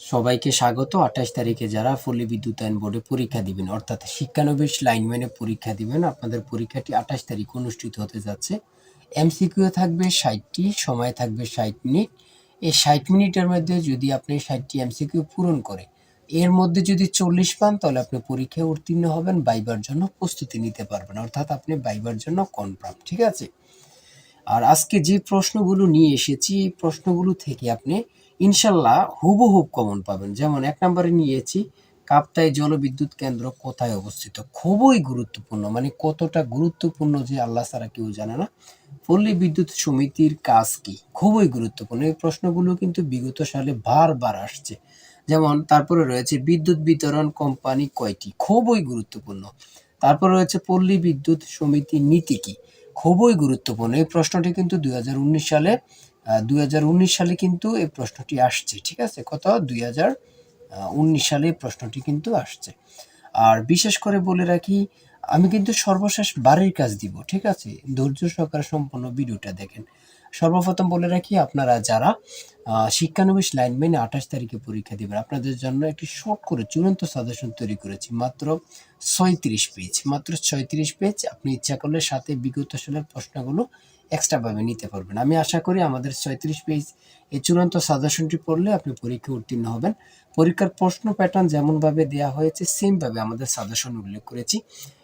সবাইকে স্বাগত। আঠাশ তারিখে যারা পল্লী বিদ্যুতায়ন বোর্ডে পরীক্ষা দিবেন, অর্থাৎ শিক্ষানবিশ লাইনম্যানে পরীক্ষা দিবেন, আপনাদের পরীক্ষাটি আঠাশ তারিখ অনুষ্ঠিত হতে যাচ্ছে। এমসিকিউ থাকবে ষাটটি, সময় থাকবে ষাট মিনিট। এই ষাট মিনিটের মধ্যে যদি আপনি ষাটটি এমসিকিউ পূরণ করে, এর মধ্যে যদি চল্লিশ পান, তাহলে আপনি পরীক্ষায় উত্তীর্ণ হবেন, বাইবার জন্য প্রস্তুতি নিতে পারবেন, অর্থাৎ আপনি বাইবার জন্য কনফার্ম, ঠিক আছে? আর আজকে যে প্রশ্নগুলো নিয়ে এসেছি, এই প্রশ্নগুলো থেকে আপনি ইনশাল্লাহ হুবহুব কমন পাবেন। যেমন এক নম্বরে নিয়েছি, কাপ্তাই জলবিদ্যুৎ কেন্দ্র কোথায় অবস্থিত? খুবই গুরুত্বপূর্ণ। মানে কতটা গুরুত্বপূর্ণ যে আল্লাহ ছাড়া কেউ জানে না। পল্লী বিদ্যুৎ সমিতির কাজ কি? খুবই গুরুত্বপূর্ণ। এই প্রশ্নগুলো কিন্তু বিগত সালে বারবার আসছে। যেমন তারপরে রয়েছে বিদ্যুৎ বিতরণ কোম্পানি কয়টি? খুবই গুরুত্বপূর্ণ। তারপরে রয়েছে পল্লী বিদ্যুৎ সমিতির নীতি কি? খুবই গুরুত্বপূর্ণ। এই প্রশ্নটি কিন্তু দু হাজার উনিশ সালে উনিশ সালে কিন্তু এই প্রশ্নটি আসছে, ঠিক আছে? কত? দুই সালে প্রশ্নটি কিন্তু আসছে। আর বিশেষ করে বলে রাখি, আমি কিন্তু সর্বশেষ বাড়ির কাজ দিব, ঠিক আছে? ধৈর্য সহকারে সম্পূর্ণ ভিডিওটা দেখেন। সর্বপ্রথম বলে রাখি, আপনারা যারা শিক্ষানবিশ লাইনম্যানে আঠাশ তারিখে পরীক্ষা দিবেন, আপনাদের জন্য একটি শর্ট করে চূড়ান্ত সাজেশন তৈরি করেছি, মাত্র ছয়ত্রিশ পেজ মাত্র ছয়ত্রিশ পেজ আপনি ইচ্ছা করলে সাথে বিগত সালের প্রশ্নগুলো এক্সট্রাভাবে নিতে পারবেন। আমি আশা করি আমাদের ছয়ত্রিশ পেজ এই চূড়ান্ত সাজেশনটি পড়লে আপনি পরীক্ষা উত্তীর্ণ হবেন। পরীক্ষার প্রশ্ন প্যাটার্ন যেমনভাবে দেওয়া হয়েছে সেমভাবে আমাদের সাজেশন উল্লেখ করেছি।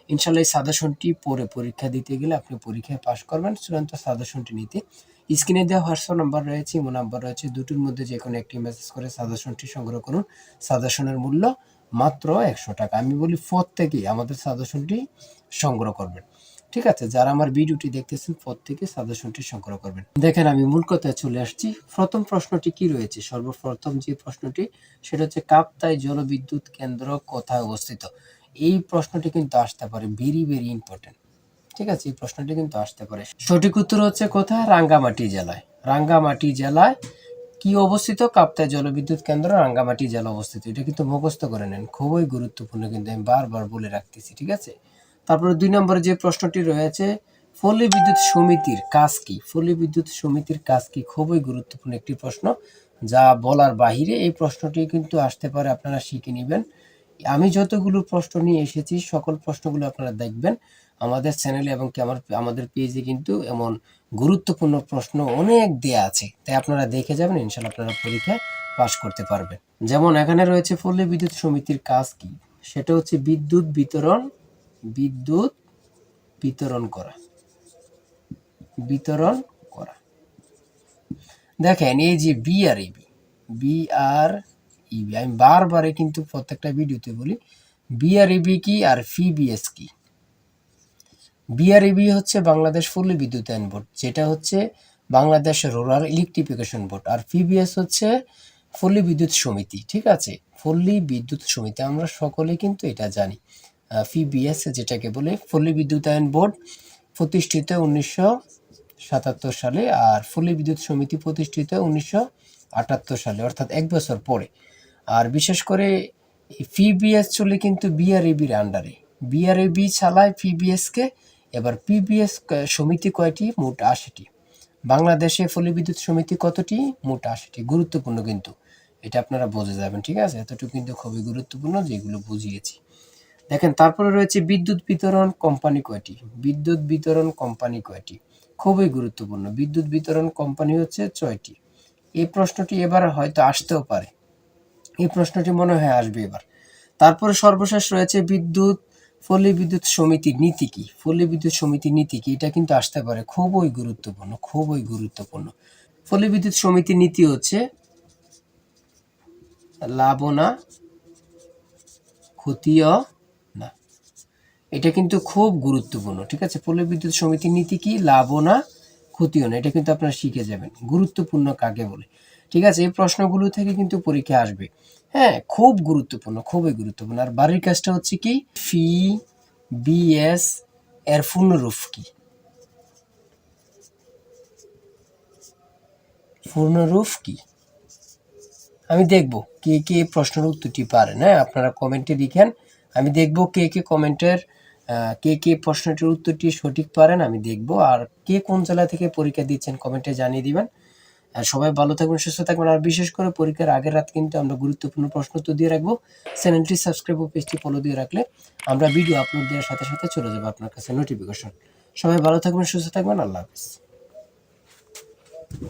ইনশাল্লাহ এই সাজেশনটি পড়ে পরীক্ষা দিতে গেলে আপনি পরীক্ষায় পাশ করবেন। চূড়ান্ত সাজেশনটি নিতে। স্ক্রিনে দেওয়া হোয়াটসঅ্যাপ নাম্বার রয়েছে ইমো নাম্বার রয়েছে। দুটির মধ্যে যে কোনো একটি মেসেজ করে সাজেশনটি সংগ্রহ করুন। সাজেশনের মূল্য মাত্র একশো টাকা। আমি বলি প্রত্যেকেই আমাদের সাজেশনটি সংগ্রহ করবেন। ঠিক আছে? যারা আমার ভিডিওটি দেখতেছেন প্রত্যেকে সাজেশনটি সংগ্রহ করবেন। দেখেন, আমি মূল কথায় চলে আসছি। প্রথম প্রশ্নটি কি রয়েছে? সর্বপ্রথম যে প্রশ্নটি, সেটা হচ্ছে, কাপ্তাই জলবিদ্যুৎ কেন্দ্র কোথায় অবস্থিত? এই প্রশ্নটি কিন্তু আসতে পারে ভেরি ভেরি ইম্পর্টেন্ট ঠিক আছে? এই প্রশ্নটি কিন্তু আসতে পারে। সঠিক উত্তর হচ্ছে কোথায়? রাঙ্গামাটি জেলায়। রাঙ্গামাটি জেলায় কি অবস্থিত? কাপ্তাই জলবিদ্যুৎ কেন্দ্র রাঙ্গামাটি জেলা অবস্থিত। এটা কিন্তু মুখস্থ করে নেন। খুবই গুরুত্বপূর্ণ, কিন্তু আমি বারবার বলে রাখতেছি, ঠিক আছে? তারপরে দুই নম্বরে যে প্রশ্নটি রয়েছে পল্লী বিদ্যুৎ সমিতির কাজ কি? পল্লী বিদ্যুৎ সমিতির কাজ কি? খুবই গুরুত্বপূর্ণ একটি প্রশ্ন, যা বলার বাহিরে এই প্রশ্নটি কিন্তু আসতে পারে, আপনারা শিখে নেবেন। আমি যতগুলো প্রশ্ন নিয়ে এসেছি, সকল প্রশ্নগুলো আপনারা দেখবেন। আমাদের চ্যানেলে এবং কি আমার, আমাদের পেজে কিন্তু এমন গুরুত্বপূর্ণ প্রশ্ন অনেক দেয়া আছে, তাই আপনারা দেখে যাবেন ইনশাল্লাহ আপনারা পরীক্ষায় পাশ করতে পারবেন। যেমন এখানে রয়েছে পল্লী বিদ্যুৎ সমিতির কাজ কি? সেটা হচ্ছে বিদ্যুৎ বিতরণ বিদ্যুৎ বিতরণ করা। বিতরণ করা। দেখেন, এই যে বি আর ইবি বি আর ইবি আমি বারবারে কিন্তু প্রত্যেকটা ভিডিওতে বলি বি আর ইবি কি আর ফিবিএস কি? বিআরইবি হচ্ছে বাংলাদেশ পল্লী বিদ্যুতায়ন বোর্ড, যেটা হচ্ছে বাংলাদেশ রুরাল ইলেকট্রিফিকেশন বোর্ড, আর পিবিএস হচ্ছে পল্লী বিদ্যুৎ সমিতি, ঠিক আছে? পল্লী বিদ্যুৎ সমিতি, আমরা সকলে কিন্তু এটা জানি। পিবিএস যেটাকে বলে পল্লী বিদ্যুতায়ন বোর্ড প্রতিষ্ঠিত উনিশশো সাতাত্তর সালে আর পল্লী বিদ্যুৎ সমিতি প্রতিষ্ঠিত উনিশশো আটাত্তর সালে, অর্থাৎ এক বছর পরে। আর বিশেষ করে ফিবিএস চলে কিন্তু বিআরএবির আন্ডারে বিআরএবি চালায় পিবিএসকে এবার পিবিএস সমিতি কয়টি? মোট আশিটি। বাংলাদেশে পল্লী বিদ্যুৎ সমিতি কতটি? মোট আশিটি। গুরুত্বপূর্ণ কিন্তু। এটা আপনারা বুঝে যাবেন, ঠিক আছে? এতটুকু কিন্তু খুবই গুরুত্বপূর্ণ, যেগুলো বুঝিয়েছি। দেখেন, তারপরে রয়েছে বিদ্যুৎ বিতরণ কোম্পানি কয়টি? বিদ্যুৎ বিতরণ কোম্পানি কয়টি? খুবই গুরুত্বপূর্ণ। বিদ্যুৎ বিতরণ কোম্পানি হচ্ছে ছয়টি। এই প্রশ্নটি এবার হয়তো আসতেও পারে। এই প্রশ্নটি মনে হয় আসবে এবার। তারপরে সর্বশেষ রয়েছে বিদ্যুৎ পল্লী বিদ্যুৎ সমিতির নীতি কি? পল্লী বিদ্যুৎ সমিতির নীতি কি? এটা কিন্তু আসতে পারে। খুবই গুরুত্বপূর্ণ খুবই গুরুত্বপূর্ণ। পল্লী বিদ্যুৎ সমিতির নীতি হচ্ছে লাভনা ক্ষতিও না এটা কিন্তু খুব গুরুত্বপূর্ণ, ঠিক আছে? পল্লী বিদ্যুৎ সমিতির নীতি কি? লাভনা ক্ষতিও না। এটা কিন্তু আপনারা শিখে যাবেন। গুরুত্বপূর্ণ কাকে বলে? ঠিক আছে, এই প্রশ্নগুলো থেকে কিন্তু পরীক্ষা আসবে। হ্যাঁ খুব গুরুত্বপূর্ণ, খুবই গুরুত্বপূর্ণ। আর বাড়ির কাজটা হচ্ছে কি? ফি, বিএস, এর পূর্ণরূপ কি? পূর্ণরূপ কি? আমি দেখব কে কে প্রশ্নের উত্তরটি পারেন হ্যাঁ আপনারা কমেন্টে লিখেন। আমি দেখব কে কে কমেন্টের কে কে প্রশ্নটির উত্তরটি সঠিক পারেন আমি দেখব। আর কে কোন জেলা থেকে পরীক্ষা দিচ্ছেন কমেন্টে জানিয়ে দিবেন। আর সবাই ভালো থাকবেন, সুস্থ থাকবেন। আর বিশেষ করে পরীক্ষার আগের রাত কিন্তু আমরা গুরুত্বপূর্ণ প্রশ্ন তো দিয়ে রাখব। চ্যানেলটি সাবস্ক্রাইব ও পেজটি ফলো দিয়ে রাখলে আমরা ভিডিও আপলোড দেওয়ার সাথে সাথে চলে যাব আপনার কাছে নোটিফিকেশন সবাই ভালো থাকবেন, সুস্থ থাকবেন। আল্লাহ হাফিজ।